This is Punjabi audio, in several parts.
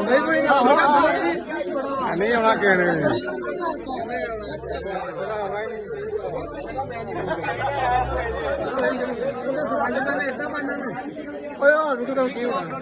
ਨਹੀਂ ਕੋਈ ਨਾ ਨਹੀਂ ਆਉਣਾ ਕਿਸੇ ਨੇ। ਓਏ ਆ ਰੁਕ ਤਾਂ ਕੀ ਹੋਣਾ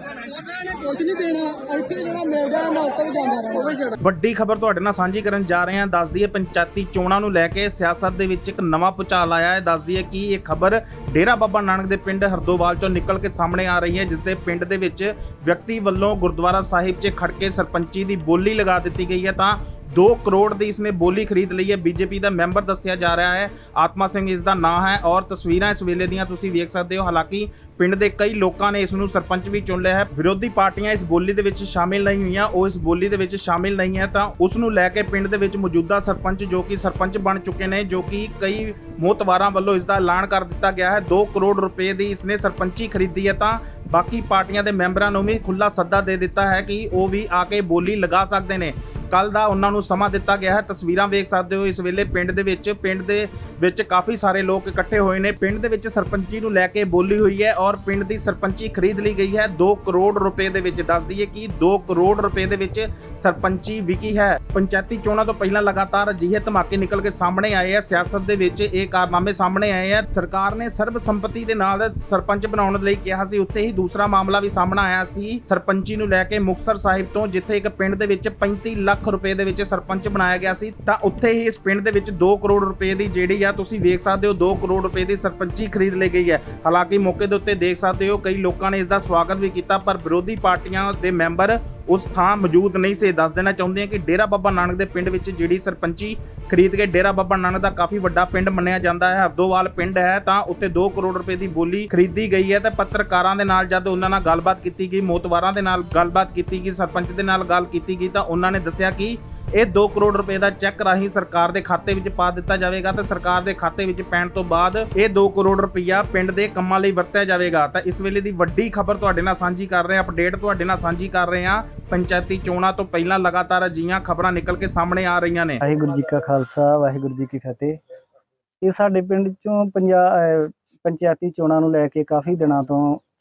ਵੱਡੀ ਖਬਰ ਤੁਹਾਡੇ ਨਾਲ ਸਾਂਝੀ ਕਰਨ ਜਾ ਰਹੇ ਹਾਂ। ਦੱਸਦੀ ਦਈਏ, ਪੰਚਾਇਤੀ ਚੋਣਾਂ ਨੂੰ ਲੈ ਕੇ ਸਿਆਸਤ ਦੇ ਵਿੱਚ ਇੱਕ ਨਵਾਂ ਪੁਚਾਲ ਆਇਆ ਹੈ। ਦੱਸ ਦਈਏ ਕਿ ਇਹ ਖਬਰ ਡੇਰਾ ਬਾਬਾ ਨਾਨਕ ਦੇ ਪਿੰਡ ਹਰਦੋਵਾਲ ਚੋਂ ਨਿਕਲ ਕੇ ਸਾਹਮਣੇ ਆ ਰਹੀ ਹੈ, ਜਿਸ ਦੇ ਪਿੰਡ ਦੇ ਵਿੱਚ ਵਿਅਕਤੀ ਵੱਲੋਂ ਗੁਰਦੁਆਰਾ ਸਾਹਿਬ 'ਚ ਖੜ ਕੇ ਸਰਪੰਚੀ ਦੀ ਬੋਲੀ ਲਗਾ ਦਿੱਤੀ ਗਈ ਹੈ। ਤਾਂ 2 ਕਰੋੜ ਦੀ ਇਸਨੇ ਬੋਲੀ ਖਰੀਦ ਲਈ ਹੈ। ਬੀਜੇਪੀ ਦਾ ਮੈਂਬਰ ਦੱਸਿਆ ਜਾ ਰਿਹਾ ਹੈ। ਆਤਮਾ ਸਿੰਘ ਇਸ ਦਾ ਨਾਂ ਹੈ ਔਰ ਤਸਵੀਰਾਂ ਇਸ ਵੇਲੇ ਦੀਆਂ ਤੁਸੀਂ ਵੇਖ ਸਕਦੇ ਹੋ। ਹਾਲਾਂਕਿ ਪਿੰਡ ਦੇ ਕਈ ਲੋਕਾਂ ਨੇ ਇਸ ਨੂੰ ਸਰਪੰਚ ਵੀ ਚੁਣ ਲਿਆ ਹੈ। ਵਿਰੋਧੀ ਪਾਰਟੀਆਂ ਇਸ ਬੋਲੀ ਦੇ ਵਿੱਚ ਸ਼ਾਮਿਲ ਨਹੀਂ ਹੋਈਆਂ। ਉਹ ਇਸ ਬੋਲੀ ਦੇ ਵਿੱਚ ਸ਼ਾਮਿਲ ਨਹੀਂ ਹੈ ਤਾਂ ਉਸ ਨੂੰ ਲੈ ਕੇ ਪਿੰਡ ਦੇ ਵਿੱਚ ਮੌਜੂਦਾ ਸਰਪੰਚ ਜੋ ਕਿ ਸਰਪੰਚ ਬਣ ਚੁੱਕੇ ਨੇ, ਜੋ ਕਿ ਕਈ ਮੋਤਵਾਰਾਂ ਵੱਲੋਂ ਇਸ ਦਾ ਐਲਾਨ ਕਰ ਦਿੱਤਾ ਗਿਆ ਹੈ। 2 ਕਰੋੜ ਰੁਪਏ ਦੀ ਇਸਨੇ ਸਰਪੰਚੀ ਖਰੀਦੀ ਹੈ ਤਾਂ ਬਾਕੀ ਪਾਰਟੀਆਂ ਦੇ ਮੈਂਬਰਾਂ ਨੂੰ ਵੀ ਖੁੱਲਾ ਸੱਦਾ ਦੇ ਦਿੱਤਾ ਹੈ ਕਿ ਉਹ ਵੀ ਆ ਕੇ ਬੋਲੀ ਲਗਾ ਸਕਦੇ ਨੇ। ਕੱਲ ਦਾ ਉਹਨਾਂ ਨੂੰ ਸਮਾਂ ਦਿੱਤਾ ਗਿਆ ਹੈ। ਤਸਵੀਰਾਂ ਵੇਖ ਸਕਦੇ ਹੋ ਇਸ ਵੇਲੇ ਪਿੰਡ ਦੇ ਵਿੱਚ, ਪਿੰਡ ਦੇ ਵਿੱਚ ਕਾਫੀ ਸਾਰੇ ਲੋਕ ਇਕੱਠੇ ਹੋਏ ਨੇ। ਪਿੰਡ ਦੇ ਵਿੱਚ ਸਰਪੰਚੀ ਨੂੰ ਲੈ ਕੇ ਬੋਲੀ ਹੋਈ ਹੈ ਔਰ ਪਿੰਡ ਦੀ ਸਰਪੰਚੀ ਖਰੀਦ ਲਈ ਗਈ ਹੈ। 2 ਕਰੋੜ ਰੁਪਏ ਦੇ ਵਿੱਚ ਦੱਸ ਦਈਏ ਕਿ 2 ਕਰੋੜ ਰੁਪਏ ਦੇ ਵਿੱਚ ਸਰਪੰਚੀ ਵਿਕੀ ਹੈ। ਪੰਚਾਇਤੀ ਚੋਣਾਂ ਤੋਂ ਪਹਿਲਾਂ ਲਗਾਤਾਰ ਅਜਿਹੇ ਧਮਾਕੇ ਨਿਕਲ ਕੇ ਸਾਹਮਣੇ ਆਏ ਆ ਸਿਆਸਤ ਦੇ ਵਿੱਚ ਇਹ ਕਾਰਨਾਮੇ ਸਾਹਮਣੇ ਆਏ ਆ ਸਰਕਾਰ ਨੇ ਸਰਬਸੰਮਤੀ ਦੇ ਨਾਲ ਸਰਪੰਚ ਬਣਾਉਣ ਲਈ ਕਿਹਾ ਸੀ। ਉੱਥੇ ਹੀ ਦੂਸਰਾ ਮਾਮਲਾ ਵੀ ਸਾਹਮਣਾ ਆਇਆ ਸੀ। ਸਰਪੰਚੀ ਨੂੰ ਲੈ ਕੇ ਮੁਕਤਸਰ ਸਾਹਿਬ ਤੋਂ, ਜਿੱਥੇ ਇੱਕ ਪਿੰਡ ਦੇ ਵਿੱਚ 35 ਲੱਖ ਰੁਪਏ ਦੇ ਵਿੱਚ ਸਰਪੰਚ ਬਣਾਇਆ ਗਿਆ ਸੀ, ਤਾਂ ਉੱਥੇ ਹੀ ਇਸ ਪਿੰਡ ਦੇ ਵਿੱਚ 2 ਕਰੋੜ ਰੁਪਏ ਦੀ ਜਿਹੜੀ ਆ ਤੁਸੀਂ ਵੇਖ ਸਕਦੇ ਹੋ 2 ਕਰੋੜ ਰੁਪਏ ਦੀ ਸਰਪੰਚੀ ਖਰੀਦ ਲਈ ਗਈ ਹੈ। ਹਾਲਾਂਕਿ ਮੌਕੇ ਦੇ ਉੱਤੇ ਦੇਖ ਸਕਦੇ ਹੋ, ਕਈ ਲੋਕਾਂ ਨੇ ਇਸ ਦਾ ਸਵਾਗਤ ਵੀ ਕੀਤਾ, ਪਰ ਵਿਰੋਧੀ ਪਾਰਟੀਆਂ ਦੇ ਮੈਂਬਰ ਉਸ ਥਾਂ ਮੌਜੂਦ ਨਹੀਂ ਸੀ। ਦੱਸ ਦੇਣਾ ਚਾਹੁੰਦੇ ਆ ਕਿ ਡੇਰਾ ਬਾਬਾ ਨਾਨਕ ਦੇ ਪਿੰਡ ਵਿੱਚ ਜਿਹੜੀ ਸਰਪੰਚੀ ਖਰੀਦ ਕੇ ਡੇਰਾ ਬਾਬਾ ਨਾਨਕ ਦਾ ਕਾਫੀ ਵੱਡਾ ਪਿੰਡ ਮੰਨਿਆ ਜਾਂਦਾ ਹੈ, ਹਰਦੋਵਾਲ ਪਿੰਡ ਹੈ, ਤਾਂ ਉੱਤੇ 2 ਕਰੋੜ ਰੁਪਏ ਦੀ ਬੋਲੀ ਖਰੀਦੀ ਗਈ ਹੈ ਤੇ ਪੱਤਰਕਾਰਾਂ ਦੇ ਨਾਲ ਜਦ ਉਹਨਾਂ ਨਾਲ ਗੱਲਬਾਤ ਕੀਤੀ ਗਈ, ਮੋਤਵਾਰਾਂ ਦੇ ਨਾਲ ਗੱਲਬਾਤ ਕੀਤੀ ਗਈ, ਸਰਪੰਚ ਦੇ ਨਾਲ ਗੱਲ ਕੀਤੀ ਗਈ, ਤਾਂ ਉਹਨਾਂ ਨੇ ਦੱਸਿਆ ਕਿ ਇਹ 2 ਕਰੋੜ ਰੁਪਏ ਦਾ ਚੈੱਕ ਰਾਹੀਂ ਸਰਕਾਰ ਦੇ ਖਾਤੇ ਵਿੱਚ ਪਾ ਦਿੱਤਾ ਜਾਵੇਗਾ ਤੇ ਸਰਕਾਰ ਦੇ ਖਾਤੇ ਵਿੱਚ ਪੈਣ ਤੋਂ ਬਾਅਦ ਇਹ 2 ਕਰੋੜ ਰੁਪਈਆ ਪਿੰਡ ਦੇ ਕੰਮਾਂ ਲਈ ਵਰਤਿਆ ਜਾਵੇਗਾ। ਤਾਂ ਇਸ ਵੇਲੇ ਦੀ ਵੱਡੀ ਖਬਰ ਤੁਹਾਡੇ ਨਾਲ ਸਾਂਝੀ ਕਰ ਰਹੇ ਹਾਂ ਅਪਡੇਟ ਤੁਹਾਡੇ ਨਾਲ ਸਾਂਝੀ ਕਰ ਰਹੇ ਹਾਂ। ਪੰਚਾਇਤੀ ਚੋਣਾਂ ਤੋਂ ਪਹਿਲਾਂ ਲਗਾਤਾਰ ਅਜੀਆਂ ਖਬਰਾਂ ਨਿਕਲ ਕੇ ਸਾਹਮਣੇ ਆ ਰਹੀਆਂ ਨੇ। ਵਾਹਿਗੁਰੂ ਜੀ ਕਾ ਖਾਲਸਾ, ਵਾਹਿਗੁਰੂ ਜੀ ਕੀ ਫਤਿਹ। ਇਹ ਸਾਡੇ ਪਿੰਡ ਚੋਂ ਪੰਜਾ ਪੰਚਾਇਤੀ ਚੋਣਾਂ ਨੂੰ ਲੈ ਕੇ ਕਾਫੀ ਦਿਨਾਂ ਤੋਂ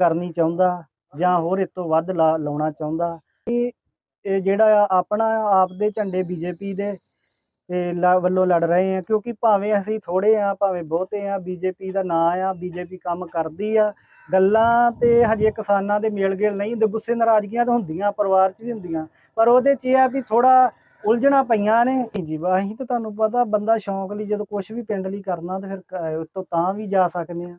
ਕਰਨੀ ਚਾਹੁੰਦਾ ਜਾਂ ਹੋਰ ਇਸ ਤੋਂ ਵੱਧ ਲਾ- ਲਾਉਣਾ ਚਾਹੁੰਦਾ। ਇਹ ਇਹ ਜਿਹੜਾ ਆ ਆਪਣਾ ਆਪ ਦੇ ਝੰਡੇ ਬੀਜੇਪੀ ਦੇ ਵੱਲੋਂ ਲੜ ਰਹੇ ਆ, ਕਿਉਂਕਿ ਭਾਵੇਂ ਅਸੀਂ ਥੋੜੇ ਆ, ਭਾਵੇਂ ਬਹੁਤੇ ਆ, ਬੀਜੇਪੀ ਦਾ ਨਾਂ ਆ, ਬੀਜੇਪੀ ਕੰਮ ਕਰਦੀ ਆ, ਗੱਲਾਂ ਤੇ ਹਜੇ ਕਿਸਾਨਾਂ ਦੇ ਮੇਲ ਗੇਲ ਨਹੀਂ ਹੁੰਦੇ ਗੁੱਸੇ ਨਾਰਾਜ਼ਗੀਆਂ ਤਾਂ ਹੁੰਦੀਆਂ, ਪਰਿਵਾਰ 'ਚ ਵੀ ਹੁੰਦੀਆਂ, ਪਰ ਉਹਦੇ 'ਚ ਇਹ ਆ ਵੀ ਥੋੜਾ ਉਲਝਣਾ ਪਈਆਂ ਨੇ। ਜੀ ਵਾ ਅਸੀਂ ਤਾਂ ਤੁਹਾਨੂੰ ਪਤਾ ਬੰਦਾ ਸ਼ੌਂਕ ਲਈ ਜਦੋਂ ਕੁਝ ਵੀ ਪਿੰਡ ਲਈ ਕਰਨਾ, ਤੇ ਫਿਰ ਕ- ਤਾਂ ਵੀ ਜਾ ਸਕਦੇ ਆ।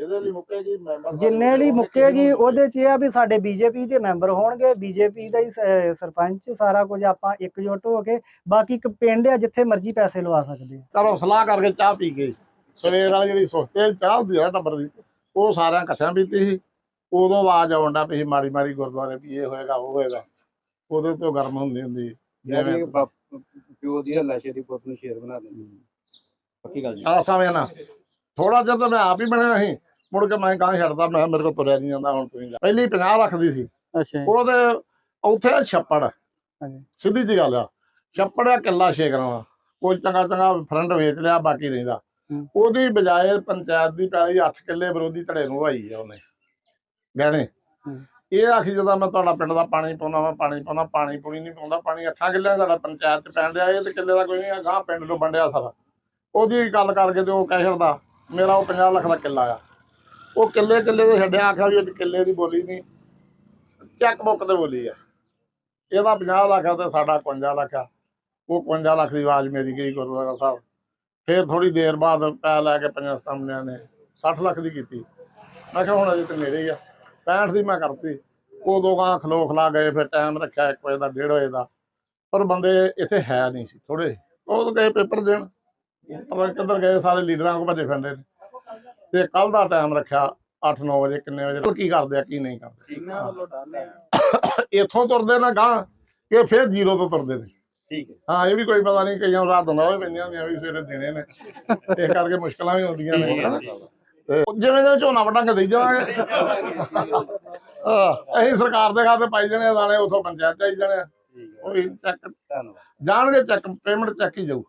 ਜਿਹਦੇ ਲਈ ਮੁੱਕੇਗੀ ਮੈਂਬਰ ਜਿੰਨੇ ਲਈ ਮੁੱਕੇਗੀ ਉਹਦੇ 'ਚ ਇਹ ਆ ਵੀ ਸਾਡੇ ਬੀਜੇਪੀ ਦੇ ਮੈਂਬਰ ਹੋਣਗੇ ਬੀਜੇਪੀ ਦਾ ਹੀ ਸ- ਸਰਪੰਚ ਸਾਰਾ ਕੁਝ ਆਪਾਂ ਇਕਜੁੱਟ ਹੋ ਕੇ ਬਾਕੀ ਇੱਕ ਪਿੰਡ ਆ ਜਿੱਥੇ ਮਰਜ਼ੀ ਪੈਸੇ ਲਵਾ ਸਕਦੇ ਆ। ਚਲੋ ਸਲਾਹ ਕਰਕੇ ਚਾਹ ਪੀ ਗਏ। ਸਵੇਰ ਵਾਲੀ ਜਿਹੜੀ ਸੁਸਤੇ ਚਾਹ ਹੁੰਦੀ ਹੈ ਨਾ ਟੱਬਰ ਦੀ ਉਹ ਸਾਰਿਆਂ ਇਕੱਠਿਆਂ ਪੀਤੀ ਸੀ। ਉਦੋਂ ਆਵਾਜ਼ ਆਉਂਦਾ ਪਈ ਸੀ ਮਾੜੀ ਮਾੜੀ ਗੁਰਦੁਆਰੇ ਵੀ ਇਹ ਹੋਏਗਾ ਉਹ ਹੋਏਗਾ। ਉਹਦੇ ਤੋਂ ਗਰਮ ਹੁੰਦੀ ਹੁੰਦੀ ਜਿਵੇਂ ਜਿਵੇਂ ਪਿਓ ਦੀ ਹੱਲਾ ਸ਼ੇਰੀ ਪੁੱਤ ਨੂੰ ਸ਼ੇਰ ਬਣਾ ਦਿੰਦੇ। ਪੱਕੀ ਗੱਲ ਜੀ। ਆ ਸਮੇਂ ਨਾ ਥੋੜਾ ਜਿਹਾ ਤਾਂ ਮੈਂ ਆਪ ਹੀ ਬਣਿਆ ਸੀ। ਮੁੜ ਕੇ ਮੈਂ ਕਾਂ ਛੱਡਦਾ ਮੈਂ ਮੇਰੇ ਕੋਲ ਤੁਰਿਆ ਨਹੀਂ ਜਾਂਦਾ ਹੁਣ ਤੁਸੀਂ ਪਹਿਲੀ 50 ਲੱਖ ਦੀ ਸੀ। ਅੱਛਾ ਉਹਦੇ ਉੱਥੇ ਆ ਛੱਪੜ। ਹਾਂਜੀ। ਸਿੱਧੀ ਜੀ ਗੱਲ ਆ। ਛੱਪੜ ਆ ਕਿੱਲਾ ਛੇਕਣਾ ਕੋਈ ਚੰਗਾ ਚੰਗਾ ਫਰੰਟ ਵੇਚ ਲਿਆ ਬਾਕੀ ਰਹਿੰਦਾ। ਉਹਦੀ ਬਜਾਏ ਪੰਚਾਇਤ ਦੀ ਪੈਲੀ 8 ਕਿੱਲੇ ਵਿਰੋਧੀ ਧੜੇ ਨੂੰ ਵਾਈ ਆ ਉਹਨੇ। ਗਹਿਣੇ। ਇਹ ਆਖੀ ਜਦੋਂ ਮੈਂ ਤੁਹਾਡਾ ਪਿੰਡ ਦਾ ਪਾਣੀ ਪਾਉਂਦਾ ਮੈਂ ਪਾਣੀ ਪਾਉਂਦਾ ਪਾਣੀ ਪੂਣੀ ਨਹੀਂ ਪਾਉਂਦਾ ਪਾਣੀ 8 ਕਿੱਲਿਆਂ ਦਾ ਸਾਡਾ ਪੰਚਾਇਤ ਚ ਪੈਣ ਡਿਆ ਇਹ ਤੇ ਕਿੱਲੇ ਦਾ ਕੋਈ ਨਹੀਂ ਗਾਂ ਪਿੰਡ ਨੂੰ ਵੰਡਿਆ ਸਾਰਾ। ਉਹਦੀ ਗੱਲ ਕਰਕੇ ਤੇ ਉਹ ਕਹਿ ਛੱਡਦਾ ਮੇਰਾ ਉਹ 50 ਲੱਖ ਦਾ ਕਿੱਲਾ ਆ। ਉਹ ਕਿੱਲੇ ਕਿੱਲੇ ਦੇ ਛੱਡਿਆ, ਆਖਿਆ ਵੀ ਇਹ ਕਿੱਲੇ ਦੀ ਬੋਲੀ ਨਹੀਂ। ਚੈੱਕ ਬੁੱਕ ਤੇ ਬੋਲੀ ਆ। ਇਹਦਾ 50 ਲੱਖ ਆ ਤੇ ਸਾਡਾ 51 ਲੱਖ ਆ। ਉਹ 51 ਲੱਖ ਦੀ ਆਵਾਜ਼ ਮੇਰੀ ਗਈ ਗੁਰਦੁਆਰਾ ਸਾਹਿਬ। ਫਿਰ ਥੋੜੀ ਦੇਰ ਬਾਅਦ ਪੈ ਲੈ ਕੇ ਪੰਜਾਂ ਸਤਾਮਨਿਆਂ ਨੇ 60 ਲੱਖ ਦੀ ਕੀਤੀ। ਮੈਂ ਕਿਹਾ ਹੁਣ ਅਜੇ ਤੇ ਨੇੜੇ ਹੀ ਆ। 65 ਦੀ ਮੈਂ ਕਰਤੀ। ਉਦੋਂ ਗਾਂ ਖਲੋ ਖਲਾ ਗਏ, ਫਿਰ ਟਾਈਮ ਰੱਖਿਆ 1 ਵਜੇ ਦਾ 1:30 ਵਜੇ ਦਾ। ਪਰ ਬੰਦੇ ਇੱਥੇ ਹੈ ਨਹੀਂ ਸੀ ਥੋੜੇ ਉਹ ਗਏ ਪੇਪਰ ਦੇਣ। ਪਤਾ ਕਿੱਧਰ ਗਏ, ਸਾਰੇ ਲੀਡਰਾਂ ਕੋ ਭੱਜੇ ਫਿਰਦੇ ਨੇ। ਤੇ ਕੱਲ ਦਾ ਟਾਈਮ ਰੱਖਿਆ 8-9 ਵਜੇ ਕਿੰਨੇ ਵਜੇ ਕੀ ਕਰਦੇ ਆ ਕੀ ਨਹੀਂ ਕਰਦੇ। ਇਹਨਾਂ ਵੱਲੋਂ ਡਰ ਹੈ। ਇੱਥੋਂ ਤੁਰਦੇ ਨਾ ਗਾਂ ਇਹ ਫਿਰ ਜ਼ੀਰੋ ਤੋਂ ਤੁਰਦੇ ਨੇ। ਠੀਕ ਹੈ। ਹਾਂ ਇਹ ਵੀ ਕੋਈ ਪਤਾ ਨਹੀਂ ਕਈਆਂ ਰਾਤ ਹੁੰਦਾ ਹੋਵੇ ਪੈਂਦੀਆਂ ਹੁੰਦੀਆਂ ਵੀ ਸਵੇਰੇ ਦੇਣੇ ਨੇ। ਇਸ ਕਰਕੇ ਮੁਸ਼ਕਲਾਂ ਵੀ ਆਉਂਦੀਆਂ ਨੇ। ਤੇ ਜਿਵੇਂ ਜਿਵੇਂ ਝੋਨਾ ਵਟਾਂਗੇ ਦੇਈ ਜਾਵਾਂਗੇ। ਆਹ, ਅਸੀਂ ਸਰਕਾਰ ਦੇ ਖਾਤੇ ਪਾਈ ਜਾਣੇ ਆ ਦਾਣੇ ਉਥੋਂ ਪੰਚਾਇਤ ਚਾਈ ਜਾਣੇ ਆ। ਠੀਕ ਹੈ। ਉਹ ਚੈੱਕ ਜਾਣਗੇ ਚੈੱਕ ਪੇਮੈਂਟ ਚੈੱਕ ਹੀ ਜਾਊ।